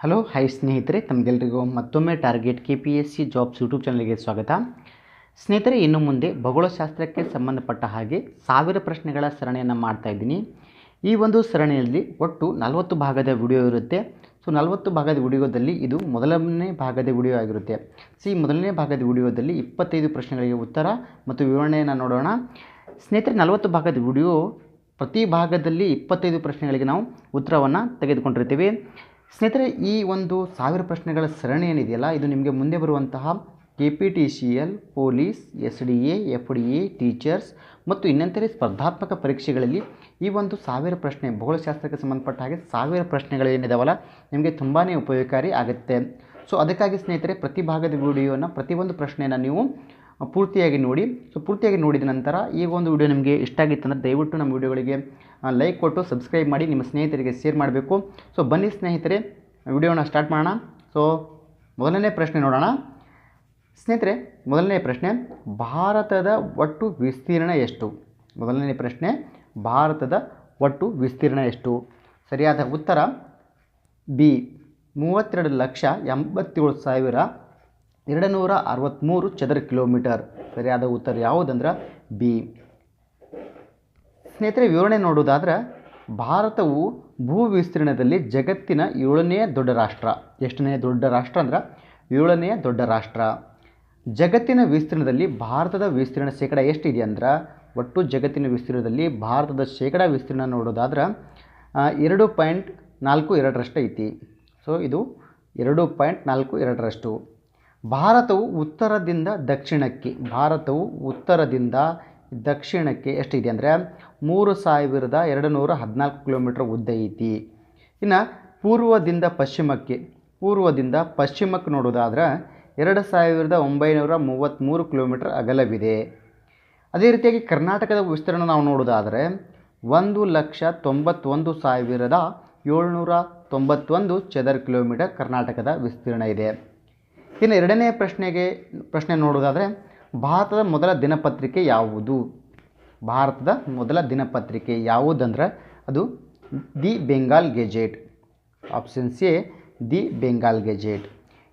Hello, high ಸ್ನೇಹಿತರೆ, ತಮಗೆಲ್ರಿಗೂ ಮತ್ತೊಮ್ಮೆ target K P S C jobs YouTube ಚಾನಲ್ಗೆ ಸ್ವಾಗತ. ಸ್ನೇಹಿತರೆ, ಇನ್ನು ಮುಂದೆ ಭೂಗೋಳಶಾಸ್ತ್ರಕ್ಕೆ ಸಂಬಂಧಪಟ್ಟ ಹಾಗೆ ಸಾವಿರ ಪ್ರಶ್ನೆಗಳ ಸರಣಿಯನ್ನು ಮಾಡ್ತಾ ಇದ್ದೀನಿ. ಈ ಒಂದು ಸರಣಿಯಲ್ಲಿ ಒಟ್ಟು ನಲವತ್ತು ಭಾಗದ ವಿಡಿಯೋ ಇರುತ್ತೆ. ಸೊ ನಲವತ್ತು ಭಾಗದ ವಿಡಿಯೋದಲ್ಲಿ ಇದು ಮೊದಲನೇ ಭಾಗದ ವಿಡಿಯೋ ಆಗಿರುತ್ತೆ. ಸೊ ಈ ಮೊದಲನೇ ಭಾಗದ ವಿಡಿಯೋದಲ್ಲಿ ಇಪ್ಪತ್ತೈದು ಪ್ರಶ್ನೆಗಳಿಗೆ ಉತ್ತರ ಮತ್ತು ವಿವರಣೆಯನ್ನು ನೋಡೋಣ. ಸ್ನೇಹಿತರೆ, ನಲವತ್ತು ಭಾಗದ ವಿಡಿಯೋ ಪ್ರತಿ ಭಾಗದಲ್ಲಿ ಇಪ್ಪತ್ತೈದು ಪ್ರಶ್ನೆಗಳಿಗೆ ನಾವು ಉತ್ತರವನ್ನು ತೆಗೆದುಕೊಂಡಿರ್ತೀವಿ. ಸ್ನೇಹಿತರೆ, ಈ ಒಂದು ಸಾವಿರ ಪ್ರಶ್ನೆಗಳ ಸರಣಿ ಏನಿದೆಯಲ್ಲ, ಇದು ನಿಮಗೆ ಮುಂದೆ ಬರುವಂತಹ K P T C L police S D A F D A teachers ಮತ್ತು ಇನ್ನಿತರೆ ಸ್ಪರ್ಧಾತ್ಮಕ ಪರೀಕ್ಷೆಗಳಲ್ಲಿ ಈ ಒಂದು ಸಾವಿರ ಪ್ರಶ್ನೆ ಭೂಗೋಳಶಾಸ್ತ್ರಕ್ಕೆ ಸಂಬಂಧಪಟ್ಟ ಹಾಗೆ ಸಾವಿರ ಪ್ರಶ್ನೆಗಳು ಏನಿದಾವಲ್ಲ, ನಿಮಗೆ ತುಂಬಾ ಉಪಯೋಗಕಾರಿ ಆಗುತ್ತೆ. ಸೊ, ಅದಕ್ಕಾಗಿ ಸ್ನೇಹಿತರೆ, ಪ್ರತಿ ಭಾಗದ ವಿಡಿಯೋನ ಪ್ರತಿಯೊಂದು ಪ್ರಶ್ನೆಯನ್ನು ನೀವು ಪೂರ್ತಿಯಾಗಿ ನೋಡಿ. ಸೊ, ಪೂರ್ತಿಯಾಗಿ ನೋಡಿದ ನಂತರ ಈ ಒಂದು ವಿಡಿಯೋ ನಿಮಗೆ ಇಷ್ಟ ಆಗಿತ್ತು ದಯವಿಟ್ಟು ನಮ್ಮ ವಿಡಿಯೋಗಳಿಗೆ ಲೈಕ್ ಕೊಟ್ಟು ಸಬ್ಸ್ಕ್ರೈಬ್ ಮಾಡಿ ನಿಮ್ಮ ಸ್ನೇಹಿತರಿಗೆ ಶೇರ್ ಮಾಡಬೇಕು. ಸೊ ಬನ್ನಿ ಸ್ನೇಹಿತರೆ, ವಿಡಿಯೋನ ಸ್ಟಾರ್ಟ್ ಮಾಡೋಣ. ಸೊ ಮೊದಲನೇ ಪ್ರಶ್ನೆ ನೋಡೋಣ. ಸ್ನೇಹಿತರೆ, ಮೊದಲನೇ ಪ್ರಶ್ನೆ, ಭಾರತದ ಒಟ್ಟು ವಿಸ್ತೀರ್ಣ ಎಷ್ಟು? ಮೊದಲನೇ ಪ್ರಶ್ನೆ, ಭಾರತದ ಒಟ್ಟು ವಿಸ್ತೀರ್ಣ ಎಷ್ಟು? ಸರಿಯಾದ ಉತ್ತರ ಬಿ ಮೂವತ್ತೆರಡು ಲಕ್ಷ ಎಂಬತ್ತೇಳು ಸಾವಿರ ಎರಡು ನೂರ ಅರವತ್ತ್ಮೂರು ಚದರ ಕಿಲೋಮೀಟರ್ ಸರಿಯಾದ ಉತ್ತರ ಯಾವುದಂದ್ರೆ ಬಿ ಸ್ನೇಹಿತರೆ, ವಿವರಣೆ ನೋಡೋದಾದ್ರೆ ಭಾರತವು ಭೂ ವಿಸ್ತೀರ್ಣದಲ್ಲಿ ಜಗತ್ತಿನ ಏಳನೇ ದೊಡ್ಡ ರಾಷ್ಟ್ರ. ಎಷ್ಟನೇ ದೊಡ್ಡ ರಾಷ್ಟ್ರ ಅಂದ್ರೆ? ಏಳನೇ ದೊಡ್ಡ ರಾಷ್ಟ್ರ. ಜಗತ್ತಿನ ವಿಸ್ತೀರ್ಣದಲ್ಲಿ ಭಾರತದ ವಿಸ್ತೀರ್ಣ ಶೇಕಡ ಎಷ್ಟಿದೆ ಅಂದ್ರೆ? ಒಟ್ಟು ಜಗತ್ತಿನ ವಿಸ್ತೀರ್ಣದಲ್ಲಿ ಭಾರತದ ಶೇಕಡ ವಿಸ್ತೀರ್ಣ ನೋಡೋದಾದ್ರೆ ಎರಡು ಪಾಯಿಂಟ್ ನಾಲ್ಕು ಎರಡರಷ್ಟು ಐತಿ. ಸೊ ಇದು ಎರಡು ಪಾಯಿಂಟ್ ನಾಲ್ಕು ಎರಡರಷ್ಟು. ಭಾರತವು ಉತ್ತರದಿಂದ ದಕ್ಷಿಣಕ್ಕೆ, ಭಾರತವು ಉತ್ತರದಿಂದ ದಕ್ಷಿಣಕ್ಕೆ ಎಷ್ಟಿದೆ ಅಂದರೆ ಮೂರು ಸಾವಿರದ ಎರಡು ನೂರ ಹದಿನಾಲ್ಕು ಕಿಲೋಮೀಟ್ರ್ ಉದ್ದ ಐತಿ. ಇನ್ನು ಪೂರ್ವದಿಂದ ಪಶ್ಚಿಮಕ್ಕೆ ಪೂರ್ವದಿಂದ ಪಶ್ಚಿಮಕ್ಕೆ ನೋಡೋದಾದ್ರೆ ಎರಡು ಸಾವಿರದ ಒಂಬೈನೂರ ಮೂವತ್ತ್ಮೂರು ಕಿಲೋಮೀಟ್ರ್ ಅಗಲವಿದೆ. ಅದೇ ರೀತಿಯಾಗಿ ಕರ್ನಾಟಕದ ವಿಸ್ತೀರ್ಣ ನಾವು ನೋಡೋದಾದರೆ ಒಂದು ಲಕ್ಷ ತೊಂಬತ್ತೊಂದು ಸಾವಿರದ ಏಳ್ನೂರ ತೊಂಬತ್ತೊಂದು ಚದರ ಕಿಲೋಮೀಟರ್ ಕರ್ನಾಟಕದ ವಿಸ್ತೀರ್ಣ ಇದೆ. ಇನ್ನು ಎರಡನೇ ಪ್ರಶ್ನೆಗೆ, ಪ್ರಶ್ನೆ ನೋಡೋದಾದರೆ ಭಾರತದ ಮೊದಲ ದಿನಪತ್ರಿಕೆ ಯಾವುದು? ಭಾರತದ ಮೊದಲ ದಿನಪತ್ರಿಕೆ ಯಾವುದಂದ್ರೆ ಅದು the Bengal gazette. Option C, the Bengal gazette.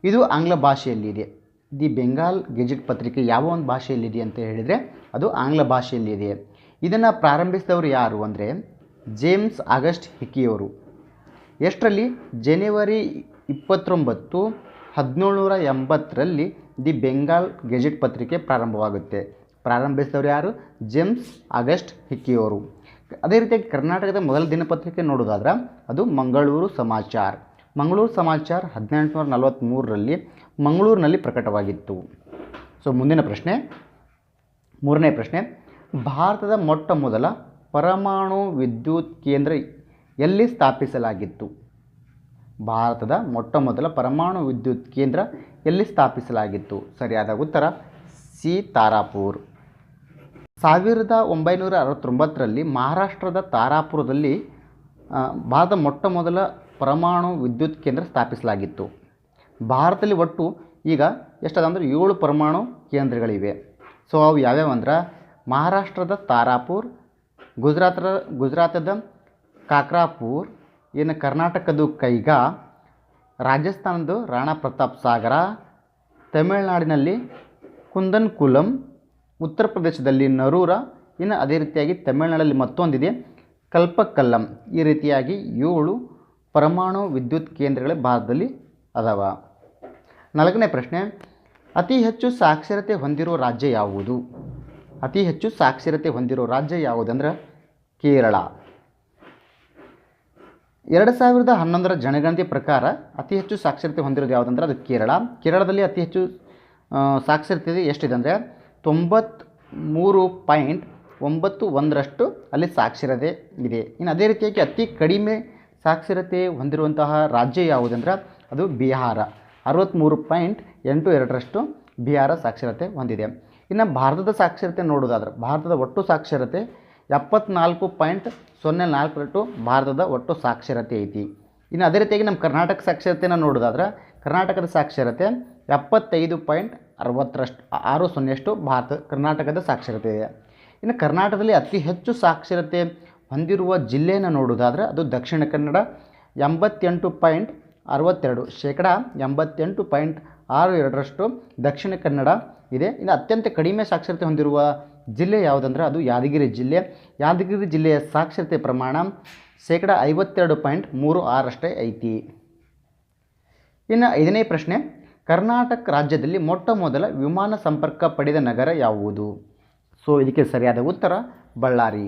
ಇದು ಆಂಗ್ಲ ಭಾಷೆಯಲ್ಲಿದೆ. ದಿ ಬೆಂಗಾಲ್ ಗೆಜೆಟ್ ಪತ್ರಿಕೆ ಯಾವ ಒಂದು ಭಾಷೆಯಲ್ಲಿದೆ ಅಂತ ಹೇಳಿದರೆ ಅದು ಆಂಗ್ಲ ಭಾಷೆಯಲ್ಲಿದೆ. ಇದನ್ನು ಪ್ರಾರಂಭಿಸಿದವರು ಯಾರು ಅಂದರೆ ಜೇಮ್ಸ್ ಆಗಸ್ಟ್ ಹಿಕ್ಕಿಯವರು ಎಷ್ಟರಲ್ಲಿ? ಜನವರಿ ಇಪ್ಪತ್ತೊಂಬತ್ತು, ಹದಿನೇಳು ನೂರ ಎಂಬತ್ತರಲ್ಲಿ ದಿ ಬೆಂಗಾಲ್ ಗೆಜೆಟ್ ಪತ್ರಿಕೆ ಪ್ರಾರಂಭವಾಗುತ್ತೆ. ಪ್ರಾರಂಭಿಸಿದವರು ಯಾರು? ಜೇಮ್ಸ್ ಆಗಸ್ಟ್ ಹಿಕ್ಕಿಯವರು ಅದೇ ರೀತಿಯಾಗಿ ಕರ್ನಾಟಕದ ಮೊದಲ ದಿನಪತ್ರಿಕೆ ನೋಡೋದಾದ್ರೆ ಅದು ಮಂಗಳೂರು ಸಮಾಚಾರ. ಮಂಗಳೂರು ಸಮಾಚಾರ ಹದಿನೆಂಟುನೂರ ನಲವತ್ತ್ಮೂರರಲ್ಲಿ ಮಂಗಳೂರಿನಲ್ಲಿ ಪ್ರಕಟವಾಗಿತ್ತು. ಸೊ, ಮುಂದಿನ ಪ್ರಶ್ನೆ. ಮೂರನೇ ಪ್ರಶ್ನೆ. ಭಾರತದ ಮೊಟ್ಟ ಮೊದಲ ಪರಮಾಣು ವಿದ್ಯುತ್ ಕೇಂದ್ರ ಎಲ್ಲಿ ಸ್ಥಾಪಿಸಲಾಗಿತ್ತು? ಭಾರತದ ಮೊಟ್ಟ ಮೊದಲ ಪರಮಾಣು ವಿದ್ಯುತ್ ಕೇಂದ್ರ ಎಲ್ಲಿ ಸ್ಥಾಪಿಸಲಾಗಿತ್ತು? ಸರಿಯಾದ ಉತ್ತರ ಸಿ ತಾರಾಪುರ್ ಸಾವಿರದ ಒಂಬೈನೂರ ಅರವತ್ತೊಂಬತ್ತರಲ್ಲಿ ಮಹಾರಾಷ್ಟ್ರದ ತಾರಾಪುರದಲ್ಲಿ ಭಾರತ ಭಾರತದ ಮೊಟ್ಟ ಮೊದಲ ಪರಮಾಣು ವಿದ್ಯುತ್ ಕೇಂದ್ರ ಸ್ಥಾಪಿಸಲಾಗಿತ್ತು. ಭಾರತದಲ್ಲಿ ಒಟ್ಟು ಈಗ ಎಷ್ಟದ ಅಂದರೆ ಏಳು ಪರಮಾಣು ಕೇಂದ್ರಗಳಿವೆ. ಸೊ, ಅವು ಯಾವ್ಯಾವ ಅಂದ್ರೆ, ಮಹಾರಾಷ್ಟ್ರದ ತಾರಾಪುರ್, ಗುಜರಾತ್ರ, ಗುಜರಾತದ ಕಾಕ್ರಾಪುರ್ ಇನ್ನು ಕರ್ನಾಟಕದ ಕೈಗಾ ರಾಜಸ್ಥಾನದ ರಾಣಾ ಪ್ರತಾಪ್ ಸಾಗರ, ತಮಿಳುನಾಡಿನಲ್ಲಿ ಕುಂದನ್ಕುಲಂ, ಉತ್ತರ ಪ್ರದೇಶದಲ್ಲಿ ನರೂರ, ಇನ್ನು ಅದೇ ರೀತಿಯಾಗಿ ತಮಿಳುನಾಡಲ್ಲಿ ಮತ್ತೊಂದಿದೆ, ಕಲ್ಪಕಲ್ಲಂ. ಈ ರೀತಿಯಾಗಿ ಏಳು ಪರಮಾಣು ವಿದ್ಯುತ್ ಕೇಂದ್ರಗಳು ಭಾರತದಲ್ಲಿ ಅದಾವ. ನಾಲ್ಕನೇ ಪ್ರಶ್ನೆ, ಅತಿ ಹೆಚ್ಚು ಸಾಕ್ಷರತೆ ಹೊಂದಿರೋ ರಾಜ್ಯ ಯಾವುದು? ಅತಿ ಹೆಚ್ಚು ಸಾಕ್ಷರತೆ ಹೊಂದಿರೋ ರಾಜ್ಯ ಯಾವುದಂದ್ರೆ ಕೇರಳ. ಎರಡು ಸಾವಿರದ ಹನ್ನೊಂದರ ಜನಗಣತಿ ಪ್ರಕಾರ ಅತಿ ಹೆಚ್ಚು ಸಾಕ್ಷರತೆ ಹೊಂದಿರೋದು ಯಾವುದಂದ್ರೆ ಅದು ಕೇರಳ. ಕೇರಳದಲ್ಲಿ ಅತಿ ಹೆಚ್ಚು ಸಾಕ್ಷರತೆ ಎಷ್ಟಿದೆ ಅಂದರೆ ತೊಂಬತ್ತ್ಮೂರು ಪಾಯಿಂಟ್ ಒಂಬತ್ತು ಒಂದರಷ್ಟು ಅಲ್ಲಿ ಸಾಕ್ಷರತೆ ಇದೆ. ಇನ್ನು ಅದೇ ರೀತಿಯಾಗಿ ಅತಿ ಕಡಿಮೆ ಸಾಕ್ಷರತೆ ಹೊಂದಿರುವಂತಹ ರಾಜ್ಯ ಯಾವುದಂದ್ರೆ ಅದು ಬಿಹಾರ. ಅರವತ್ತ್ಮೂರು ಪಾಯಿಂಟ್ ಎಂಟು ಎರಡರಷ್ಟು ಬಿಹಾರ ಸಾಕ್ಷರತೆ ಹೊಂದಿದೆ. ಇನ್ನು ಭಾರತದ ಸಾಕ್ಷರತೆ ನೋಡೋದಾದ್ರೆ ಭಾರತದ ಒಟ್ಟು ಸಾಕ್ಷರತೆ ಎಪ್ಪತ್ನಾಲ್ಕು ಪಾಯಿಂಟ್ ಸೊನ್ನೆ ನಾಲ್ಕರಷ್ಟು ಭಾರತದ ಒಟ್ಟು ಸಾಕ್ಷರತೆ ಐತಿ. ಇನ್ನು ಅದೇ ರೀತಿಯಾಗಿ ನಮ್ಮ ಕರ್ನಾಟಕ ಸಾಕ್ಷರತೆಯನ್ನು ನೋಡೋದಾದ್ರೆ, ಕರ್ನಾಟಕದ ಸಾಕ್ಷರತೆ ಎಪ್ಪತ್ತೈದು ಪಾಯಿಂಟ್ ಅರವತ್ತರಷ್ಟು, ಆರು ಸೊನ್ನೆಯಷ್ಟು ಭಾರತ, ಕರ್ನಾಟಕದ ಸಾಕ್ಷರತೆ ಇದೆ. ಇನ್ನು ಕರ್ನಾಟಕದಲ್ಲಿ ಅತಿ ಹೆಚ್ಚು ಸಾಕ್ಷರತೆ ಹೊಂದಿರುವ ಜಿಲ್ಲೆಯನ್ನು ನೋಡೋದಾದ್ರೆ, ಅದು ದಕ್ಷಿಣ ಕನ್ನಡ ಎಂಬತ್ತೆಂಟು ಪಾಯಿಂಟ್ ಅರವತ್ತೆರಡು, ಶೇಕಡ ಎಂಬತ್ತೆಂಟು ಪಾಯಿಂಟ್ ಆರು ಎರಡರಷ್ಟು ದಕ್ಷಿಣ ಕನ್ನಡ ಇದೆ. ಇನ್ನು ಅತ್ಯಂತ ಕಡಿಮೆ ಸಾಕ್ಷರತೆ ಹೊಂದಿರುವ ಜಿಲ್ಲೆ ಯಾವುದಂದ್ರೆ ಅದು ಯಾದಗಿರಿ ಜಿಲ್ಲೆ. ಯಾದಗಿರಿ ಜಿಲ್ಲೆಯ ಸಾಕ್ಷರತೆ ಪ್ರಮಾಣ ಶೇಕಡ ಐವತ್ತೆರಡು ಪಾಯಿಂಟ್ ಮೂರು ಆರಷ್ಟೇ ಐತಿ. ಇನ್ನು ಐದನೇ ಪ್ರಶ್ನೆ, ಕರ್ನಾಟಕ ರಾಜ್ಯದಲ್ಲಿ ಮೊಟ್ಟ ಮೊದಲ ವಿಮಾನ ಸಂಪರ್ಕ ಪಡೆದ ನಗರ ಯಾವುದು? ಸೊ ಇದಕ್ಕೆ ಸರಿಯಾದ ಉತ್ತರ ಬಳ್ಳಾರಿ.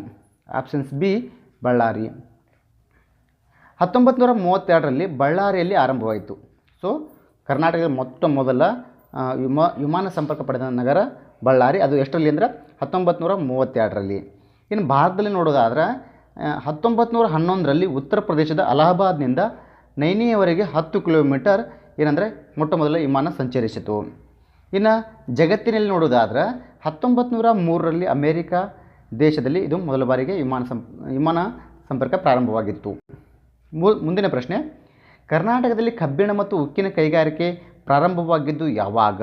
Options B Ballari. ಹತ್ತೊಂಬತ್ತು ನೂರ ಮೂವತ್ತೆರಡರಲ್ಲಿ ಬಳ್ಳಾರಿಯಲ್ಲಿ ಆರಂಭವಾಯಿತು. ಸೊ ಕರ್ನಾಟಕದ ಮೊಟ್ಟ ಮೊದಲ ವಿಮಾ, ವಿಮಾನ ಸಂಪರ್ಕ ಪಡೆದ ನಗರ ಬಳ್ಳಾರಿ. ಅದು ಎಷ್ಟರಲ್ಲಿ ಅಂದರೆ ಹತ್ತೊಂಬತ್ತು ನೂರ ಮೂವತ್ತೆರಡರಲ್ಲಿ. ಇನ್ನು ಭಾರತದಲ್ಲಿ ನೋಡೋದಾದ್ರೆ ಹತ್ತೊಂಬತ್ತು ನೂರ ಹನ್ನೊಂದರಲ್ಲಿ ಉತ್ತರ ಪ್ರದೇಶದ ಅಲಹಾಬಾದ್ನಿಂದ ನೈನಿಯವರೆಗೆ ಹತ್ತು ಕಿಲೋಮೀಟರ್ ಏನಂದರೆ ಮೊಟ್ಟ ಮೊದಲ ವಿಮಾನ ಸಂಚರಿಸಿತು. ಇನ್ನು ಜಗತ್ತಿನಲ್ಲಿ ನೋಡೋದಾದ್ರೆ ಹತ್ತೊಂಬತ್ತು ನೂರ ಮೂರರಲ್ಲಿ ಅಮೇರಿಕ ದೇಶದಲ್ಲಿ ಇದು ಮೊದಲ ಬಾರಿಗೆ ವಿಮಾನ ಸಂ, ವಿಮಾನ ಸಂಪರ್ಕ ಪ್ರಾರಂಭವಾಗಿತ್ತು. ಮುಂದಿನ ಪ್ರಶ್ನೆ, ಕರ್ನಾಟಕದಲ್ಲಿ ಕಬ್ಬಿಣ ಮತ್ತು ಉಕ್ಕಿನ ಕೈಗಾರಿಕೆ ಪ್ರಾರಂಭವಾಗಿದ್ದು ಯಾವಾಗ?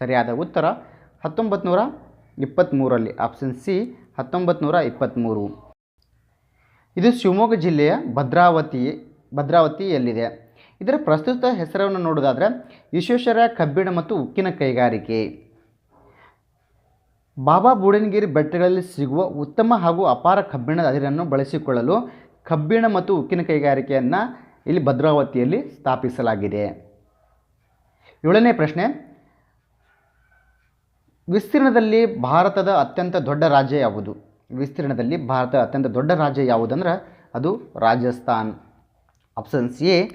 ಸರಿಯಾದ ಉತ್ತರ ಹತ್ತೊಂಬತ್ತು ನೂರ ಇಪ್ಪತ್ತ್ಮೂರರಲ್ಲಿ ಆಪ್ಷನ್ ಸಿ ಹತ್ತೊಂಬತ್ತು ಇಪ್ಪತ್ತ್ಮೂರು ಇದು ಶಿವಮೊಗ್ಗ ಜಿಲ್ಲೆಯ ಭದ್ರಾವತಿ, ಭದ್ರಾವತಿಯಲ್ಲಿದೆ. ಇದರ ಪ್ರಸ್ತುತ ಹೆಸರನ್ನು ನೋಡೋದಾದರೆ ವಿಶ್ವೇಶ್ವರ ಕಬ್ಬಿಣ ಮತ್ತು ಉಕ್ಕಿನ ಕೈಗಾರಿಕೆ. ಬಾಬಾ ಬುಡನ್ಗಿರಿ ಬೆಟ್ಟಗಳಲ್ಲಿ ಸಿಗುವ ಉತ್ತಮ ಹಾಗೂ ಅಪಾರ ಕಬ್ಬಿಣದ ಅದಿರನ್ನು ಬಳಸಿಕೊಳ್ಳಲು ಕಬ್ಬಿಣ ಮತ್ತು ಉಕ್ಕಿನ ಕೈಗಾರಿಕೆಯನ್ನು ಇಲ್ಲಿ ಭದ್ರಾವತಿಯಲ್ಲಿ ಸ್ಥಾಪಿಸಲಾಗಿದೆ. ಏಳನೇ ಪ್ರಶ್ನೆ ವಿಸ್ತೀರ್ಣದಲ್ಲಿ ಭಾರತದ ಅತ್ಯಂತ ದೊಡ್ಡ ರಾಜ್ಯ ಯಾವುದು? ವಿಸ್ತೀರ್ಣದಲ್ಲಿ ಭಾರತದ ಅತ್ಯಂತ ದೊಡ್ಡ ರಾಜ್ಯ ಯಾವುದಂದ್ರೆ ಅದು ರಾಜಸ್ಥಾನ್. Options A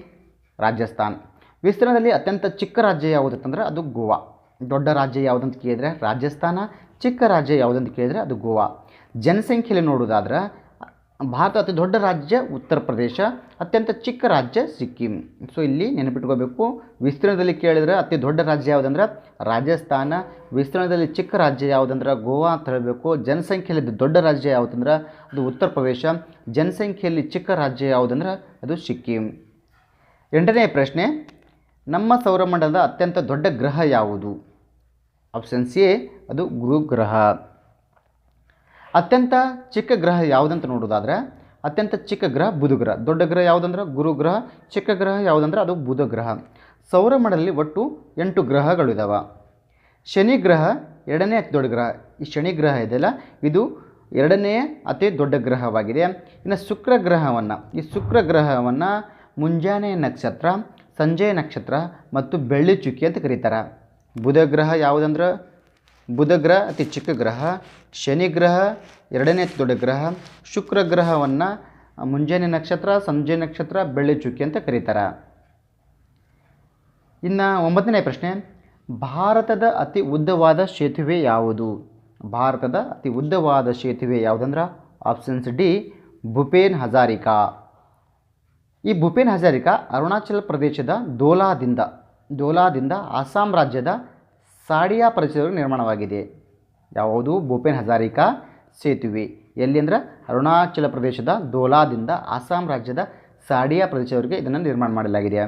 Rajasthan. ವಿಸ್ತೀರ್ಣದಲ್ಲಿ ಅತ್ಯಂತ ಚಿಕ್ಕ ರಾಜ್ಯ ಯಾವುದಂತಂದ್ರೆ ಅದು ಗೋವಾ. ದೊಡ್ಡ ರಾಜ್ಯ ಯಾವುದಂತ ಕೇಳಿದರೆ ರಾಜಸ್ಥಾನ, ಚಿಕ್ಕ ರಾಜ್ಯ ಯಾವುದಂತ ಕೇಳಿದರೆ ಅದು ಗೋವಾ. ಜನಸಂಖ್ಯೆಯಲ್ಲಿ ನೋಡೋದಾದ್ರೆ ಭಾರತ ಅತಿ ದೊಡ್ಡ ರಾಜ್ಯ, ಉತ್ತರ ಪ್ರದೇಶ, ಅತ್ಯಂತ ಚಿಕ್ಕ ರಾಜ್ಯ ಸಿಕ್ಕಿಂ. ಸೊ ಇಲ್ಲಿ ನೆನಪಿಟ್ಕೋಬೇಕು, ವಿಸ್ತೀರ್ಣದಲ್ಲಿ ಕೇಳಿದರೆ ಅತಿ ದೊಡ್ಡ ರಾಜ್ಯ ಯಾವುದಂದ್ರೆ? ರಾಜಸ್ಥಾನ. ವಿಸ್ತೀರ್ಣದಲ್ಲಿ ಚಿಕ್ಕ ರಾಜ್ಯ ಯಾವುದಂದ್ರೆ? ಗೋವಾ ಅಂತ ಹೇಳಬೇಕು. ಜನಸಂಖ್ಯೆಯಲ್ಲಿ ದೊಡ್ಡ ರಾಜ್ಯ ಯಾವುದಂದ್ರೆ? ಅದು ಉತ್ತರ ಪ್ರದೇಶ. ಜನಸಂಖ್ಯೆಯಲ್ಲಿ ಚಿಕ್ಕ ರಾಜ್ಯ ಯಾವುದಂದ್ರೆ? ಅದು ಸಿಕ್ಕಿಂ. ಎಂಟನೇ ಪ್ರಶ್ನೆ, ನಮ್ಮ ಸೌರಮಂಡಲದ ಅತ್ಯಂತ ದೊಡ್ಡ ಗ್ರಹ ಯಾವುದು? ಆಪ್ಷನ್ ಸಿ ಅದು ಗುರುಗ್ರಹ. ಅತ್ಯಂತ ಚಿಕ್ಕ ಗ್ರಹ ಯಾವುದಂತ ನೋಡೋದಾದ್ರೆ ಅತ್ಯಂತ ಚಿಕ್ಕ ಗ್ರಹ ಬುಧಗ್ರಹ ದೊಡ್ಡ ಗ್ರಹ ಯಾವುದಂದ್ರೆ ಗುರುಗ್ರಹ ಚಿಕ್ಕ ಗ್ರಹ ಯಾವುದಂದ್ರೆ, ಅದು ಬುಧ ಗ್ರಹ. ಸೌರಮಂಡಲದಲ್ಲಿ ಒಟ್ಟು ಎಂಟು ಗ್ರಹಗಳಿದಾವೆ ಶನಿ ಗ್ರಹ ಎರಡನೇ ಅತಿ ದೊಡ್ಡ ಗ್ರಹ. ಈ ಶನಿ ಗ್ರಹ ಇದೆಯಲ್ಲ ಇದು ಎರಡನೇ ಅತಿ ದೊಡ್ಡ ಗ್ರಹವಾಗಿದೆ. ಇನ್ನು ಶುಕ್ರ ಗ್ರಹವನ್ನು, ಈ ಶುಕ್ರ ಗ್ರಹವನ್ನು ಮುಂಜಾನೆ ನಕ್ಷತ್ರ ಸಂಜೆಯ ನಕ್ಷತ್ರ ಮತ್ತು ಬೆಳ್ಳಿ ಚುಕ್ಕಿ ಅಂತ ಕರೀತಾರೆ. ಬುಧ ಗ್ರಹ ಯಾವುದಂದ್ರೆ ಬುಧ ಗ್ರಹ ಅತಿ ಚಿಕ್ಕ ಗ್ರಹ, ಶನಿ ಗ್ರಹ, ಎರಡನೇ ಅತಿ ದೊಡ್ಡ ಗ್ರಹ, ಶುಕ್ರ ಗ್ರಹವನ್ನು ಮುಂಜಾನೆ ನಕ್ಷತ್ರ, ಸಂಜೆ ನಕ್ಷತ್ರ, ಬೆಳ್ಳಿ ಚುಕ್ಕಿ ಅಂತ ಕರೀತಾರೆ. ಇನ್ನು ಒಂಬತ್ತನೇ ಪ್ರಶ್ನೆ, ಭಾರತದ ಅತಿ ಉದ್ದವಾದ ಸೇತುವೆ ಯಾವುದು? ಭಾರತದ ಅತಿ ಉದ್ದವಾದ ಸೇತುವೆ ಯಾವುದಂದ್ರೆ? Options D, Bhupen Hazarika. ಈ ಭೂಪೇನ್ ಹಜಾರಿಕಾ ಅರುಣಾಚಲ ಪ್ರದೇಶದ ದೋಲಾದಿಂದ ದೋಲಾದಿಂದ ಅಸ್ಸಾಂ ರಾಜ್ಯದ ಸಾಡಿಯಾ ಪರಿಸರದಲ್ಲಿ ನಿರ್ಮಾಣವಾಗಿದೆ. ಯಾವುದು? ಭೂಪೇನ್ ಹಜಾರಿಕಾ ಸೇತುವೆ. ಎಲ್ಲಿ ಅಂದರೆ? ಅರುಣಾಚಲ ಪ್ರದೇಶದ ದೋಲಾದಿಂದ ಅಸ್ಸಾಂ ರಾಜ್ಯದ ಸಾಡಿಯಾ ಪ್ರದೇಶದವರೆಗೆ ಇದನ್ನು ನಿರ್ಮಾಣ ಮಾಡಲಾಗಿದೆ.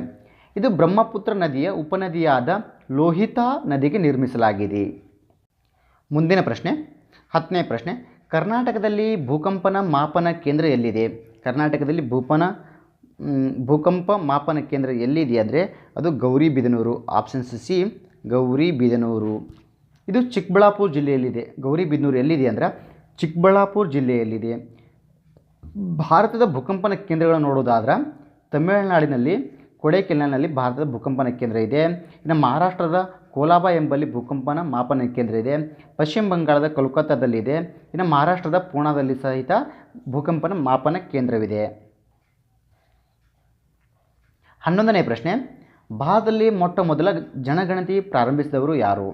ಇದು ಬ್ರಹ್ಮಪುತ್ರ ನದಿಯ ಉಪನದಿಯಾದ ಲೋಹಿತಾ ನದಿಗೆ ನಿರ್ಮಿಸಲಾಗಿದೆ. ಮುಂದಿನ ಪ್ರಶ್ನೆ. ಹತ್ತನೇ ಪ್ರಶ್ನೆ. ಕರ್ನಾಟಕದಲ್ಲಿ ಭೂಕಂಪನ ಮಾಪನ ಕೇಂದ್ರ ಎಲ್ಲಿದೆ? ಕರ್ನಾಟಕದಲ್ಲಿ ಭೂಪನ ಭೂಕಂಪ ಮಾಪನ ಕೇಂದ್ರ ಎಲ್ಲಿದೆ ಅಂದರೆ ಅದು ಗೌರಿಬಿದನೂರು ಆಪ್ಷನ್ಸ್ ಸಿ ಗೌರಿಬಿದನೂರು ಇದು ಚಿಕ್ಕಬಳ್ಳಾಪುರ ಜಿಲ್ಲೆಯಲ್ಲಿದೆ. ಗೌರಿಬಿದನೂರು ಎಲ್ಲಿದೆ ಅಂದರೆ ಚಿಕ್ಕಬಳ್ಳಾಪುರ ಜಿಲ್ಲೆಯಲ್ಲಿದೆ. ಭಾರತದ ಭೂಕಂಪನ ಕೇಂದ್ರಗಳನ್ನು ನೋಡೋದಾದ್ರೆ ತಮಿಳುನಾಡಿನಲ್ಲಿ, ಕೊಡೈಕೆನಾಲ್ನಲ್ಲಿ ಭಾರತದ ಭೂಕಂಪನ ಕೇಂದ್ರ ಇದೆ. ಇನ್ನು ಮಹಾರಾಷ್ಟ್ರದ ಕೋಲಾಬಾ ಎಂಬಲ್ಲಿ ಭೂಕಂಪನ ಮಾಪನ ಕೇಂದ್ರ ಇದೆ. ಪಶ್ಚಿಮ ಬಂಗಾಳದ ಕೋಲ್ಕತ್ತಾದಲ್ಲಿದೆ. ಇನ್ನು ಮಹಾರಾಷ್ಟ್ರದ ಪೂನಾದಲ್ಲಿ ಸಹಿತ ಭೂಕಂಪನ ಮಾಪನ ಕೇಂದ್ರವಿದೆ. ಹನ್ನೊಂದನೇ ಪ್ರಶ್ನೆ. ಭಾರತದಲ್ಲಿ ಮೊಟ್ಟ ಮೊದಲ ಜನಗಣತಿ ಪ್ರಾರಂಭಿಸಿದವರು ಯಾರು?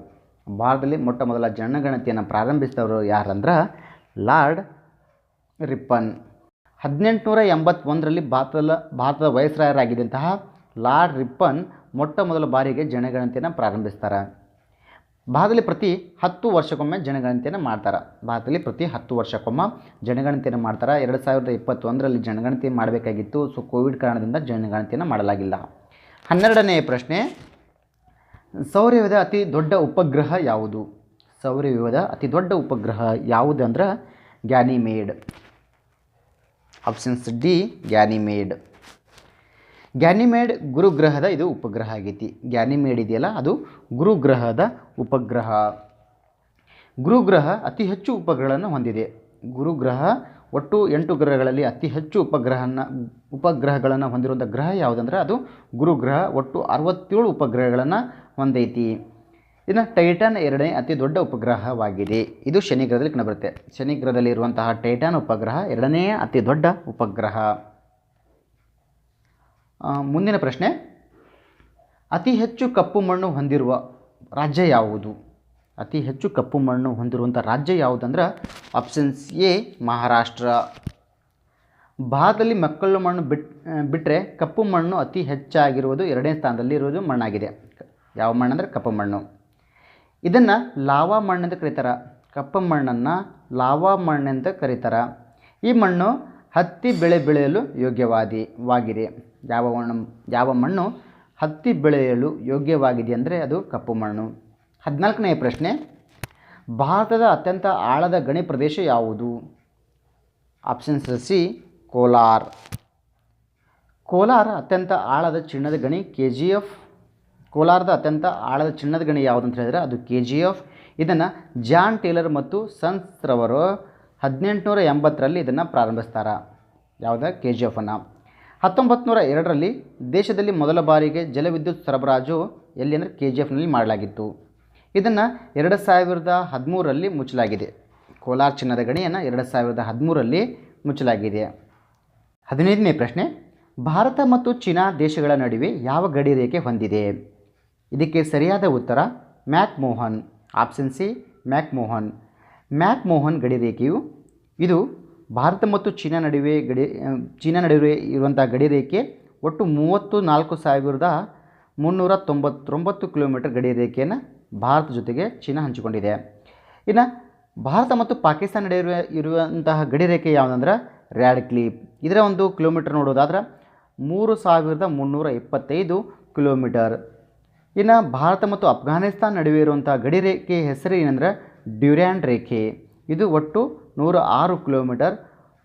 ಭಾರತದಲ್ಲಿ ಮೊಟ್ಟ ಮೊದಲ ಜನಗಣತಿಯನ್ನು ಪ್ರಾರಂಭಿಸಿದವರು ಯಾರಂದ್ರೆ ಲಾರ್ಡ್ ರಿಪ್ಪನ್. ಹದಿನೆಂಟುನೂರ ಎಂಬತ್ತೊಂದರಲ್ಲಿ ಭಾರತದ ಭಾರತದ ವಯಸ್ಸರಾಯರಾಗಿದ್ದಂತಹ ಲಾರ್ಡ್ ರಿಪ್ಪನ್ ಮೊಟ್ಟ ಮೊದಲ ಬಾರಿಗೆ ಜನಗಣತಿಯನ್ನು ಪ್ರಾರಂಭಿಸ್ತಾರೆ. ಭಾರತದಲ್ಲಿ ಪ್ರತಿ ಹತ್ತು ವರ್ಷಕ್ಕೊಮ್ಮೆ ಜನಗಣತಿಯನ್ನು ಮಾಡ್ತಾರೆ. ಭಾರತದಲ್ಲಿ ಪ್ರತಿ ಹತ್ತು ವರ್ಷಕ್ಕೊಮ್ಮೆ ಜನಗಣತಿಯನ್ನು ಮಾಡ್ತಾರೆ. ಎರಡು ಸಾವಿರದ ಇಪ್ಪತ್ತೊಂದರಲ್ಲಿ ಜನಗಣತಿ ಮಾಡಬೇಕಾಗಿತ್ತು. ಸೊ ಕೋವಿಡ್ ಕಾರಣದಿಂದ ಜನಗಣತಿಯನ್ನು ಮಾಡಲಾಗಿಲ್ಲ. ಹನ್ನೆರಡನೆಯ ಪ್ರಶ್ನೆ ಸೌರ್ಯವದ ಅತಿ ದೊಡ್ಡ ಉಪಗ್ರಹ ಯಾವುದು? ಸೌರವ್ಯೂಹದ ಅತಿ ದೊಡ್ಡ ಉಪಗ್ರಹ ಯಾವುದು ಅಂದ್ರೆ Ganymede. Options D, Ganymede. Ganymede ಗುರುಗ್ರಹದ ಇದು ಉಪಗ್ರಹ ಆಗೈತಿ. ಗ್ಯಾನಿಮೇಡ್ ಇದೆಯಲ್ಲ, ಅದು ಗುರುಗ್ರಹದ ಉಪಗ್ರಹ. ಗುರುಗ್ರಹ ಅತಿ ಹೆಚ್ಚು ಉಪಗ್ರಹಗಳನ್ನು ಹೊಂದಿದೆ. ಗುರುಗ್ರಹ ಒಟ್ಟು ಎಂಟು ಗ್ರಹಗಳಲ್ಲಿ ಅತಿ ಹೆಚ್ಚು ಉಪಗ್ರಹನ ಉಪಗ್ರಹಗಳನ್ನು ಹೊಂದಿರುವಂಥ ಗ್ರಹ ಯಾವುದಂದ್ರೆ ಅದು ಗುರುಗ್ರಹ. ಒಟ್ಟು ಅರವತ್ತೇಳು ಉಪಗ್ರಹಗಳನ್ನು ಹೊಂದೈತಿ. ಇನ್ನು ಟೈಟಾನ್ ಎರಡನೇ ಅತಿ ದೊಡ್ಡ ಉಪಗ್ರಹವಾಗಿದೆ. ಇದು ಶನಿ ಗ್ರಹದಲ್ಲಿ ಕಂಡುಬರುತ್ತೆ ಶನಿ ಗ್ರಹದಲ್ಲಿ ಇರುವಂತಹ ಟೈಟಾನ್ ಉಪಗ್ರಹ ಎರಡನೇ ಅತಿ ದೊಡ್ಡ ಉಪಗ್ರಹ. ಮುಂದಿನ ಪ್ರಶ್ನೆ. ಅತಿ ಹೆಚ್ಚು ಕಪ್ಪು ಮಣ್ಣು ಹೊಂದಿರುವ ರಾಜ್ಯ ಯಾವುದು? ಅತಿ ಹೆಚ್ಚು ಕಪ್ಪು ಮಣ್ಣು ಹೊಂದಿರುವಂಥ ರಾಜ್ಯ ಯಾವುದಂದ್ರೆ ಆಪ್ಷನ್ಸ್ ಎ ಮಹಾರಾಷ್ಟ್ರ. ಭಾರತದಲ್ಲಿ ಮೆಕ್ಕಲು ಮಣ್ಣು ಬಿಟ್ ಬಿಟ್ಟರೆ ಕಪ್ಪು ಮಣ್ಣು ಅತಿ ಹೆಚ್ಚಾಗಿರುವುದು ಎರಡನೇ ಸ್ಥಾನದಲ್ಲಿ ಇರುವುದು ಮಣ್ಣಾಗಿದೆ. ಯಾವ ಮಣ್ಣು ಅಂದರೆ ಕಪ್ಪು ಮಣ್ಣು. ಇದನ್ನು ಲಾವಾ ಮಣ್ಣು ಅಂತ ಕರೀತಾರೆ. ಕಪ್ಪು ಮಣ್ಣನ್ನು ಲಾವಾ ಮಣ್ಣು ಅಂತ ಕರೀತಾರೆ. ಈ ಮಣ್ಣು ಹತ್ತಿ ಬೆಳೆ ಬೆಳೆಯಲು ಯೋಗ್ಯವಾದಿ ವಾಗಿದೆ ಯಾವ ಮಣ್ಣು ಯಾವ ಮಣ್ಣು ಹತ್ತಿ ಬೆಳೆಯಲು ಯೋಗ್ಯವಾಗಿದೆ ಅಂದರೆ ಅದು ಕಪ್ಪು ಮಣ್ಣು. ಹದಿನಾಲ್ಕನೆಯ ಪ್ರಶ್ನೆ, ಭಾರತದ ಅತ್ಯಂತ ಆಳದ ಗಣಿ ಪ್ರದೇಶ ಯಾವುದು? Options C, Kolar. ಕೋಲಾರ ಅತ್ಯಂತ ಆಳದ ಚಿನ್ನದ ಗಣಿ ಕೆ ಜಿ ಎಫ್. ಕೋಲಾರದ ಅತ್ಯಂತ ಆಳದ ಚಿನ್ನದ ಗಣಿ ಯಾವುದು ಅಂತ ಹೇಳಿದರೆ ಅದು ಕೆ ಜಿ ಎಫ್. ಇದನ್ನು ಜಾನ್ ಟೇಲರ್ ಮತ್ತು ಸನ್ಸ್ರವರು ಹದಿನೆಂಟುನೂರ ಎಂಬತ್ತರಲ್ಲಿ ಇದನ್ನು ಪ್ರಾರಂಭಿಸ್ತಾರೆ. ಯಾವುದ? ಕೆ ಜಿ ಎಫನ್ನು ಹತ್ತೊಂಬತ್ತು ನೂರ ಎರಡರಲ್ಲಿ ದೇಶದಲ್ಲಿ ಮೊದಲ ಬಾರಿಗೆ ಜಲವಿದ್ಯುತ್ ಸರಬರಾಜು ಎಲ್ಲಿ ಅಂದರೆ ಕೆ ಜಿ ಎಫ್ನಲ್ಲಿ ಮಾಡಲಾಗಿತ್ತು. ಇದನ್ನು ಎರಡು ಸಾವಿರದ ಹದಿಮೂರರಲ್ಲಿ ಮುಚ್ಚಲಾಗಿದೆ. ಕೋಲಾರ ಚಿನ್ನದ ಗಣಿಯನ್ನು ಎರಡು ಸಾವಿರದ ಹದಿಮೂರರಲ್ಲಿ ಮುಚ್ಚಲಾಗಿದೆ. ಹದಿನೈದನೇ ಪ್ರಶ್ನೆ, ಭಾರತ ಮತ್ತು ಚೀನಾ ದೇಶಗಳ ನಡುವೆ ಯಾವ ಗಡಿ ರೇಖೆ ಹೊಂದಿದೆ? ಇದಕ್ಕೆ ಸರಿಯಾದ ಉತ್ತರ McMahon option C McMahon McMahon ಗಡಿ ರೇಖೆಯು, ಇದು ಭಾರತ ಮತ್ತು ಚೀನಾ ನಡುವೆ ಗಡಿ, ಚೀನಾ ನಡುವೆ ಇರುವಂಥ ಗಡಿ ರೇಖೆ ಒಟ್ಟು ಮೂವತ್ತು ನಾಲ್ಕು ಸಾವಿರದ ಮುನ್ನೂರ ತೊಂಬತ್ತೊಂಬತ್ತು ಕಿಲೋಮೀಟರ್ ಗಡಿ ರೇಖೆಯನ್ನು ಭಾರತ ಜೊತೆಗೆ ಚೀನಾ ಹಂಚಿಕೊಂಡಿದೆ. ಇನ್ನು ಭಾರತ ಮತ್ತು ಪಾಕಿಸ್ತಾನ ನಡುವೆ ಇರುವಂತಹ ಗಡಿ ರೇಖೆ ಯಾವುದಂದ್ರೆ ರ್ಯಾಡ್ ಕ್ಲೀಪ್ ಇದರ ಒಂದು ಕಿಲೋಮೀಟರ್ ನೋಡೋದಾದ್ರೆ ಮೂರು ಸಾವಿರದ ಮುನ್ನೂರ ಇಪ್ಪತ್ತೈದು ಕಿಲೋಮೀಟರ್. ಇನ್ನು ಭಾರತ ಮತ್ತು ಅಫ್ಘಾನಿಸ್ತಾನ ನಡುವೆ ಇರುವಂಥ ಗಡಿ ರೇಖೆ ಹೆಸರು ಏನಂದ್ರೆ ಡ್ಯೂರ್ಯಾಂಡ್ ರೇಖೆ. ಇದು ಒಟ್ಟು ನೂರ ಆರು ಕಿಲೋಮೀಟರ್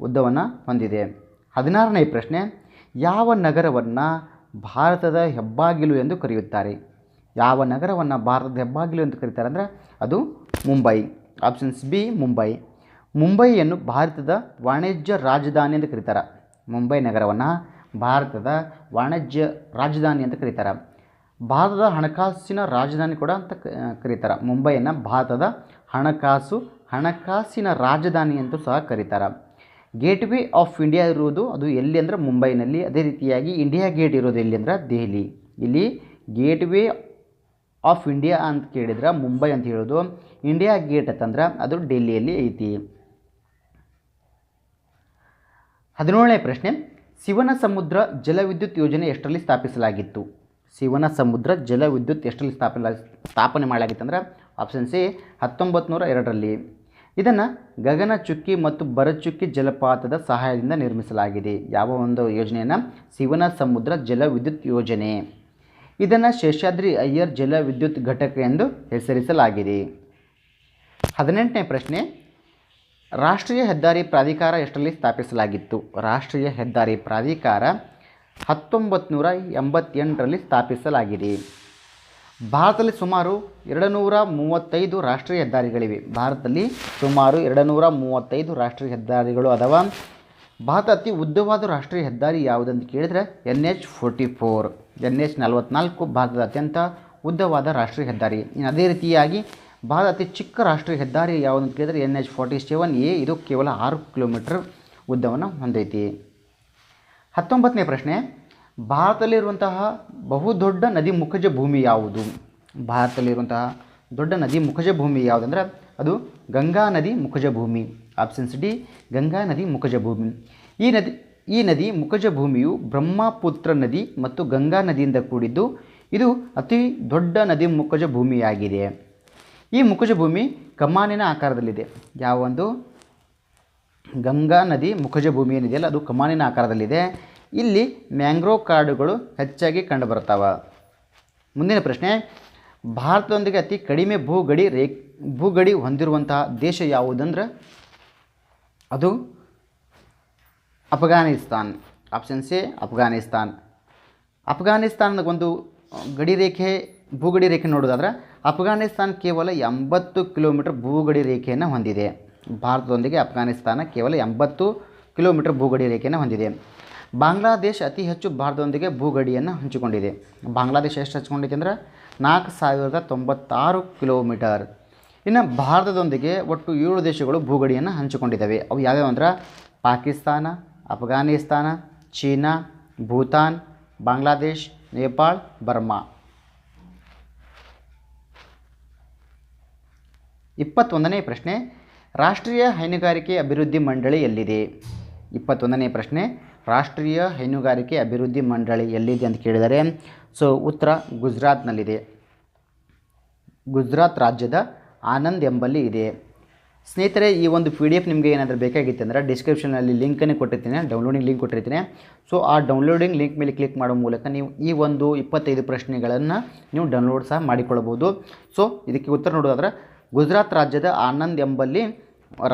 ಉದ್ದವನ್ನು ಹೊಂದಿದೆ. ಹದಿನಾರನೇ ಪ್ರಶ್ನೆ, ಯಾವ ನಗರವನ್ನು ಭಾರತದ ಹೆಬ್ಬಾಗಿಲು ಎಂದು ಕರೆಯುತ್ತಾರೆ. ಯಾವ ನಗರವನ್ನು ಭಾರತದ ಹೆಬ್ಬಾಗಿಲು ಎಂದು ಕರೀತಾರೆ ಅಂದರೆ ಅದು ಮುಂಬೈ ಆಪ್ಷನ್ಸ್ ಬಿ ಮುಂಬೈ. ಮುಂಬೈಯನ್ನು ಭಾರತದ ವಾಣಿಜ್ಯ ರಾಜಧಾನಿ ಅಂತ ಕರೀತಾರೆ. ಮುಂಬೈ ನಗರವನ್ನು ಭಾರತದ ವಾಣಿಜ್ಯ ರಾಜಧಾನಿ ಅಂತ ಕರೀತಾರೆ. ಭಾರತದ ಹಣಕಾಸಿನ ರಾಜಧಾನಿ ಕೂಡ ಅಂತ ಕರೀತಾರೆ. ಮುಂಬೈಯನ್ನು ಭಾರತದ ಹಣಕಾಸು, ಹಣಕಾಸಿನ ರಾಜಧಾನಿ ಅಂತೂ ಸಹ ಕರೀತಾರೆ. ಗೇಟ್ವೇ ಆಫ್ ಇಂಡಿಯಾ ಇರುವುದು ಅದು ಎಲ್ಲಿ ಅಂದರೆ ಮುಂಬೈನಲ್ಲಿ. ಅದೇ ರೀತಿಯಾಗಿ ಇಂಡಿಯಾ ಗೇಟ್ ಇರೋದು ಎಲ್ಲಿ ಅಂದ್ರೆ ದೆಹಲಿ. ಇಲ್ಲಿ ಗೇಟ್ವೇ ಆಫ್ ಇಂಡಿಯಾ ಅಂತ ಕೇಳಿದ್ರೆ ಮುಂಬೈ ಅಂತ ಹೇಳೋದು. ಇಂಡಿಯಾ ಗೇಟ್ ಅಂತಂದ್ರೆ ಅದು ಡೆಲ್ಲಿಯಲ್ಲಿ ಐತಿ. ಹದಿನೇಳನೇ ಪ್ರಶ್ನೆ. ಶಿವನ ಸಮುದ್ರ ಜಲವಿದ್ಯುತ್ ಯೋಜನೆ ಎಷ್ಟರಲ್ಲಿ ಸ್ಥಾಪಿಸಲಾಗಿತ್ತು? ಶಿವನ ಸಮುದ್ರ ಜಲವಿದ್ಯುತ್ ಎಷ್ಟರಲ್ಲಿ ಸ್ಥಾಪಿಸ ಸ್ಥಾಪನೆ ಮಾಡಲಾಗಿತ್ತು ಅಂದರೆ ಆಪ್ಷನ್ ಸಿ ಹತ್ತೊಂಬತ್ತು ನೂರ ಎರಡರಲ್ಲಿ. ಇದನ್ನು ಗಗನಚುಕ್ಕಿ ಮತ್ತು ಬರಚುಕ್ಕಿ ಜಲಪಾತದ ಸಹಾಯದಿಂದ ನಿರ್ಮಿಸಲಾಗಿದೆ. ಯಾವ ಒಂದು ಯೋಜನೆಯನ್ನು? ಶಿವನ ಸಮುದ್ರ ಜಲವಿದ್ಯುತ್ ಯೋಜನೆ. ಇದನ್ನು ಶೇಷಾದ್ರಿ ಅಯ್ಯರ್ ಜಲವಿದ್ಯುತ್ ಘಟಕ ಎಂದು ಹೆಸರಿಸಲಾಗಿದೆ. ಹದಿನೆಂಟನೇ ಪ್ರಶ್ನೆ. ರಾಷ್ಟ್ರೀಯ ಹೆದ್ದಾರಿ ಪ್ರಾಧಿಕಾರ ಎಷ್ಟರಲ್ಲಿ ಸ್ಥಾಪಿಸಲಾಗಿತ್ತು? ರಾಷ್ಟ್ರೀಯ ಹೆದ್ದಾರಿ ಪ್ರಾಧಿಕಾರ ಹತ್ತೊಂಬತ್ತು ನೂರ ಎಂಬತ್ತೆಂಟರಲ್ಲಿ ಸ್ಥಾಪಿಸಲಾಗಿದೆ. ಭಾರತದಲ್ಲಿ ಸುಮಾರು ಎರಡು ನೂರ ಮೂವತ್ತೈದು ರಾಷ್ಟ್ರೀಯ ಹೆದ್ದಾರಿಗಳಿವೆ. ಭಾರತದಲ್ಲಿ ಸುಮಾರು ಎರಡು ನೂರ ಮೂವತ್ತೈದು ರಾಷ್ಟ್ರೀಯ ಹೆದ್ದಾರಿಗಳು ಅಥವಾ ಭಾರತ ಅತಿ ಉದ್ದವಾದ ರಾಷ್ಟ್ರೀಯ ಹೆದ್ದಾರಿ ಯಾವುದಂತ ಕೇಳಿದರೆ N H forty four. N H ನಲವತ್ನಾಲ್ಕು ಭಾರತದ ಅತ್ಯಂತ ಉದ್ದವಾದ ರಾಷ್ಟ್ರೀಯ ಹೆದ್ದಾರಿ. ಇನ್ನು ಅದೇ ರೀತಿಯಾಗಿ ಭಾರತ ಅತಿ ಚಿಕ್ಕ ರಾಷ್ಟ್ರೀಯ ಹೆದ್ದಾರಿ ಯಾವುದಂತ ಕೇಳಿದರೆ N H forty seven A. ಇದು ಕೇವಲ ಆರು ಕಿಲೋಮೀಟರ್ ಉದ್ದವನ್ನು ಹೊಂದೈತಿ. ಹತ್ತೊಂಬತ್ತನೇ ಪ್ರಶ್ನೆ. ಭಾರತದಲ್ಲಿರುವಂತಹ ಬಹುದೊಡ್ಡ ನದಿ ಮುಖಜ ಭೂಮಿ ಯಾವುದು? ಭಾರತದಲ್ಲಿರುವಂತಹ ದೊಡ್ಡ ನದಿ ಮುಖಜ ಭೂಮಿ ಯಾವುದಂದ್ರೆ ಅದು ಗಂಗಾ ನದಿ ಮುಖಜ ಭೂಮಿ. ಆಪ್ಷನ್ಸ್ ಡಿ ಗಂಗಾ ನದಿ ಮುಖಜ ಭೂಮಿ. ಈ ನದಿ ಈ ನದಿ ಮುಖಜ ಭೂಮಿಯು ಬ್ರಹ್ಮಪುತ್ರ ನದಿ ಮತ್ತು ಗಂಗಾ ನದಿಯಿಂದ ಕೂಡಿದ್ದು ಇದು ಅತಿ ದೊಡ್ಡ ನದಿ ಮುಖಜ ಭೂಮಿಯಾಗಿದೆ. ಈ ಮುಖಜ ಭೂಮಿ ಕಮಾನಿನ ಆಕಾರದಲ್ಲಿದೆ. ಯಾವ ಒಂದು ಗಂಗಾ ನದಿ ಮುಖಜ ಭೂಮಿ ಏನಿದೆಯಲ್ಲ, ಅದು ಕಮಾನಿನ ಆಕಾರದಲ್ಲಿದೆ. ಇಲ್ಲಿ ಮ್ಯಾಂಗ್ರೋವ್ ಕಾಡುಗಳು ಹೆಚ್ಚಾಗಿ ಕಂಡುಬರ್ತಾವೆ ಮುಂದಿನ ಪ್ರಶ್ನೆ, ಭಾರತದೊಂದಿಗೆ ಅತಿ ಕಡಿಮೆ ಭೂಗಡಿ ರೇ, ಭೂಗಡಿ ಹೊಂದಿರುವಂತಹ ದೇಶ ಯಾವುದಂದ್ರೆ? ಅದು ಅಫ್ಘಾನಿಸ್ತಾನ್. Option C, Afghanistan. ಅಫ್ಘಾನಿಸ್ತಾನದ ಒಂದು ಗಡಿ ರೇಖೆ, ಭೂಗಡಿ ರೇಖೆ ನೋಡೋದಾದ್ರೆ, ಅಫ್ಘಾನಿಸ್ತಾನ್ ಕೇವಲ ಎಂಬತ್ತು ಕಿಲೋಮೀಟರ್ ಭೂಗಡಿ ರೇಖೆಯನ್ನು ಹೊಂದಿದೆ. ಭಾರತದೊಂದಿಗೆ ಅಫ್ಘಾನಿಸ್ತಾನ ಕೇವಲ ಎಂಬತ್ತು ಕಿಲೋಮೀಟರ್ ಭೂಗಡಿ ರೇಖೆಯನ್ನು ಹೊಂದಿದೆ. ಬಾಂಗ್ಲಾದೇಶ ಅತಿ ಹೆಚ್ಚು ಭಾರತದೊಂದಿಗೆ ಭೂಗಡಿಯನ್ನು ಹಂಚಿಕೊಂಡಿದೆ. ಬಾಂಗ್ಲಾದೇಶ ಎಷ್ಟು ಹಂಚಿಕೊಂಡಿದೆ ಅಂದರೆ ನಾಲ್ಕು ಸಾವಿರದ ತೊಂಬತ್ತಾರು ಕಿಲೋಮೀಟರ್. ಇನ್ನು ಭಾರತದೊಂದಿಗೆ ಒಟ್ಟು ಏಳು ದೇಶಗಳು ಭೂಗಡಿಯನ್ನು ಹಂಚಿಕೊಂಡಿದ್ದಾವೆ. ಅವು ಯಾವ್ಯಾವ ಅಂದ್ರೆ ಪಾಕಿಸ್ತಾನ, ಅಫ್ಘಾನಿಸ್ತಾನ, ಚೀನಾ, ಭೂತಾನ್, ಬಾಂಗ್ಲಾದೇಶ್, ನೇಪಾಳ್, ಬರ್ಮಾ. ಇಪ್ಪತ್ತೊಂದನೇ ಪ್ರಶ್ನೆ, ರಾಷ್ಟ್ರೀಯ ಹೈನುಗಾರಿಕೆ ಅಭಿವೃದ್ಧಿ ಮಂಡಳಿ ಎಲ್ಲಿದೆ? ಇಪ್ಪತ್ತೊಂದನೇ ಪ್ರಶ್ನೆ ರಾಷ್ಟ್ರೀಯ ಹೈನುಗಾರಿಕೆ ಅಭಿವೃದ್ಧಿ ಮಂಡಳಿ ಎಲ್ಲಿದೆ ಅಂತ ಕೇಳಿದರೆ, ಸೊ ಉತ್ತರ ಗುಜರಾತ್ನಲ್ಲಿದೆ. ಗುಜರಾತ್ ರಾಜ್ಯದ ಆನಂದ್ ಎಂಬಲ್ಲಿ ಇದೆ. ಸ್ನೇಹಿತರೆ, ಈ ಒಂದು ಪಿ ಡಿ ಎಫ್ ನಿಮಗೆ ಏನಾದರೂ ಬೇಕಾಗಿತ್ತು ಅಂದರೆ ಡಿಸ್ಕ್ರಿಪ್ಷನಲ್ಲಿ ಲಿಂಕನ್ನು ಕೊಟ್ಟಿರ್ತೀನಿ ಡೌನ್ಲೋಡಿಂಗ್ ಲಿಂಕ್ ಕೊಟ್ಟಿರ್ತೀನಿ. ಸೊ ಆ ಡೌನ್ಲೋಡಿಂಗ್ ಲಿಂಕ್ ಮೇಲೆ ಕ್ಲಿಕ್ ಮಾಡೋ ಮೂಲಕ ನೀವು ಈ ಒಂದು ಇಪ್ಪತ್ತೈದು ಪ್ರಶ್ನೆಗಳನ್ನು ನೀವು ಡೌನ್ಲೋಡ್ ಸಹ ಮಾಡಿಕೊಳ್ಳಬಹುದು. ಸೊ ಇದಕ್ಕೆ ಉತ್ತರ ನೋಡೋದಾದ್ರೆ, ಗುಜರಾತ್ ರಾಜ್ಯದ ಆನಂದ್ ಎಂಬಲ್ಲಿ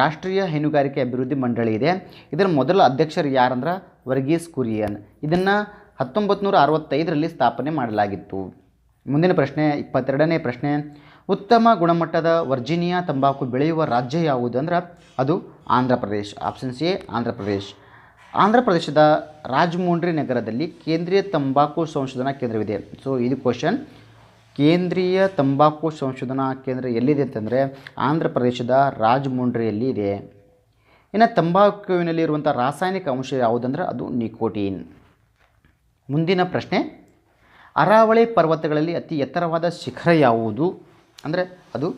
ರಾಷ್ಟ್ರೀಯ ಹೈನುಗಾರಿಕೆ ಅಭಿವೃದ್ಧಿ ಮಂಡಳಿ ಇದೆ. ಇದರ ಮೊದಲ ಅಧ್ಯಕ್ಷರು ಯಾರಂದ್ರೆ ವರ್ಗೀಸ್ ಕುರಿಯನ್. ಇದನ್ನು ಹತ್ತೊಂಬತ್ತು ನೂರ ಅರವತ್ತೈದರಲ್ಲಿ ಸ್ಥಾಪನೆ ಮಾಡಲಾಗಿತ್ತು. ಮುಂದಿನ ಪ್ರಶ್ನೆ, ಇಪ್ಪತ್ತೆರಡನೇ ಪ್ರಶ್ನೆ. ಉತ್ತಮ ಗುಣಮಟ್ಟದ ವರ್ಜಿನಿಯಾ ತಂಬಾಕು ಬೆಳೆಯುವ ರಾಜ್ಯ ಯಾವುದು ಅಂದ್ರೆ ಅದು Andhra Pradesh. Option C, Andhra Pradesh. Andhra ಪ್ರದೇಶದ ರಾಜಮುಂಡ್ರಿ ನಗರದಲ್ಲಿ ಕೇಂದ್ರೀಯ ತಂಬಾಕು ಸಂಶೋಧನಾ ಕೇಂದ್ರವಿದೆ. ಸೊ ಇದು ಕ್ವಶನ್ ಕೇಂದ್ರೀಯ ತಂಬಾಕು ಸಂಶೋಧನಾ ಕೇಂದ್ರ ಎಲ್ಲಿದೆ ಅಂತಂದರೆ ಆಂಧ್ರ ಪ್ರದೇಶದ ರಾಜಮುಂಡ್ರಿಯಲ್ಲಿ ಇದೆ ಇನ್ನು ತಂಬಾಕುವಿನಲ್ಲಿ ಇರುವಂಥ ರಾಸಾಯನಿಕ ಅಂಶ ಯಾವುದಂದ್ರೆ ಅದು ನಿಕೋಟಿನ್. ಮುಂದಿನ ಪ್ರಶ್ನೆ, ಅರಾವಳಿ ಪರ್ವತಗಳಲ್ಲಿ ಅತಿ ಎತ್ತರವಾದ ಶಿಖರ ಯಾವುದು? ಅಂದರೆ ಅದು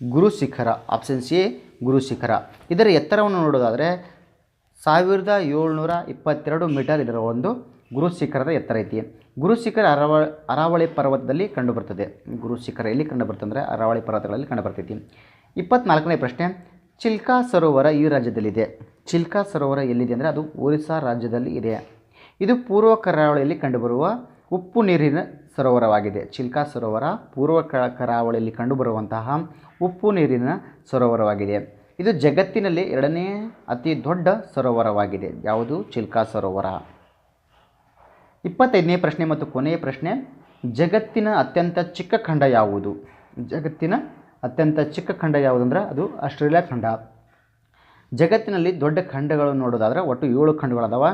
ಗುರು ಶಿಖರ ಆಪ್ಷನ್ ಸಿ ಗುರು ಶಿಖರ. ಇದರ ಎತ್ತರವನ್ನು ನೋಡೋದಾದರೆ ಸಾವಿರದ ಏಳ್ನೂರ ಇಪ್ಪತ್ತೆರಡು ಮೀಟರ್ ಇದರ ಒಂದು ಗುರು ಶಿಖರದ ಎತ್ತರ ಐತಿ. ಗುರು ಶಿಖರ ಅರಾವ, ಅರಾವಳಿ ಪರ್ವತದಲ್ಲಿ ಕಂಡುಬರ್ತದೆ. ಗುರು ಶಿಖರ ಎಲ್ಲಿ ಕಂಡುಬರ್ತದೆ ಅಂದರೆ ಅರಾವಳಿ ಪರ್ವತಗಳಲ್ಲಿ ಕಂಡುಬರ್ತೈತಿ. ಇಪ್ಪತ್ನಾಲ್ಕನೇ ಪ್ರಶ್ನೆ ಚಿಲ್ಕಾ ಸರೋವರ ಈ ರಾಜ್ಯದಲ್ಲಿದೆ. ಚಿಲ್ಕಾ ಸರೋವರ ಎಲ್ಲಿದೆ ಅಂದರೆ ಅದು ಒರಿಸ್ಸಾ ರಾಜ್ಯದಲ್ಲಿ ಇದೆ. ಇದು ಪೂರ್ವ ಕರಾವಳಿಯಲ್ಲಿ ಕಂಡುಬರುವ ಉಪ್ಪು ನೀರಿನ ಸರೋವರವಾಗಿದೆ. ಚಿಲ್ಕಾ ಸರೋವರ ಪೂರ್ವ ಕರಾವಳಿಯಲ್ಲಿ ಕಂಡುಬರುವಂತಹ ಉಪ್ಪು ನೀರಿನ ಸರೋವರವಾಗಿದೆ. ಇದು ಜಗತ್ತಿನಲ್ಲಿ ಎರಡನೇ ಅತಿ ದೊಡ್ಡ ಸರೋವರವಾಗಿದೆ. ಯಾವುದು? ಚಿಲ್ಕಾ ಸರೋವರ. ಇಪ್ಪತ್ತೈದನೇ ಪ್ರಶ್ನೆ ಮತ್ತು ಕೊನೆಯ ಪ್ರಶ್ನೆ, ಜಗತ್ತಿನ ಅತ್ಯಂತ ಚಿಕ್ಕ ಖಂಡ ಯಾವುದು? ಜಗತ್ತಿನ ಅತ್ಯಂತ ಚಿಕ್ಕ ಖಂಡ ಯಾವುದಂದ್ರೆ ಅದು ಆಸ್ಟ್ರೇಲಿಯಾ ಖಂಡ. ಜಗತ್ತಿನಲ್ಲಿ ದೊಡ್ಡ ಖಂಡಗಳು ನೋಡೋದಾದ್ರೆ ಒಟ್ಟು ಏಳು ಖಂಡಗಳದಾವ.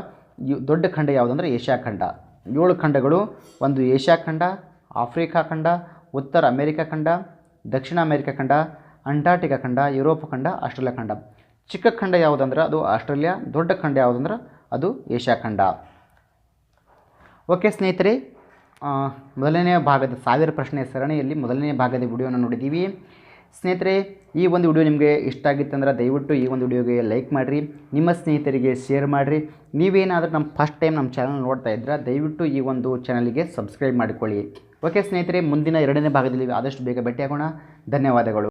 ದೊಡ್ಡ ಖಂಡ ಯಾವುದಂದ್ರೆ ಏಷ್ಯಾ ಖಂಡ. ಏಳು ಖಂಡಗಳು, ಒಂದು ಏಷ್ಯಾ ಖಂಡ, ಆಫ್ರಿಕಾ ಖಂಡ, ಉತ್ತರ ಅಮೇರಿಕಾ ಖಂಡ, ದಕ್ಷಿಣ ಅಮೇರಿಕಾ ಖಂಡ, ಅಂಟಾರ್ಟಿಕಾ ಖಂಡ, ಯುರೋಪ್ ಖಂಡ, ಆಸ್ಟ್ರೇಲಿಯಾ ಖಂಡ. ಚಿಕ್ಕ ಖಂಡ ಯಾವುದಂದ್ರೆ ಅದು ಆಸ್ಟ್ರೇಲಿಯಾ, ದೊಡ್ಡ ಖಂಡ ಯಾವುದಂದ್ರೆ ಅದು ಏಷ್ಯಾ ಖಂಡ. ಓಕೆ ಸ್ನೇಹಿತರೆ ಮೊದಲನೇ ಭಾಗದ ಸಾವಿರ ಪ್ರಶ್ನೆ ಸರಣಿಯಲ್ಲಿ ಮೊದಲನೇ ಭಾಗದ ವಿಡಿಯೋನ ನೋಡಿದ್ದೀವಿ. ಸ್ನೇಹಿತರೆ, ಈ ಒಂದು ವಿಡಿಯೋ ನಿಮಗೆ ಇಷ್ಟ ಆಗಿತ್ತಂದ್ರೆ ದಯವಿಟ್ಟು ಈ ಒಂದು ವಿಡಿಯೋಗೆ ಲೈಕ್ ಮಾಡಿರಿ, ನಿಮ್ಮ ಸ್ನೇಹಿತರಿಗೆ ಶೇರ್ ಮಾಡಿರಿ. ನೀವೇನಾದರೂ ನಮ್ಮ ಫಸ್ಟ್ ಟೈಮ್ ನಮ್ಮ ಚಾನಲ್ ನೋಡ್ತಾ ಇದ್ರೆ ದಯವಿಟ್ಟು ಈ ಒಂದು ಚಾನಲ್ಗೆ ಸಬ್ಸ್ಕ್ರೈಬ್ ಮಾಡಿಕೊಳ್ಳಿ. ಓಕೆ ಸ್ನೇಹಿತರೆ, ಮುಂದಿನ ಎರಡನೇ ಭಾಗದಲ್ಲಿ ಆದಷ್ಟು ಬೇಗ ಭೇಟಿಯಾಗೋಣ. ಧನ್ಯವಾದಗಳು.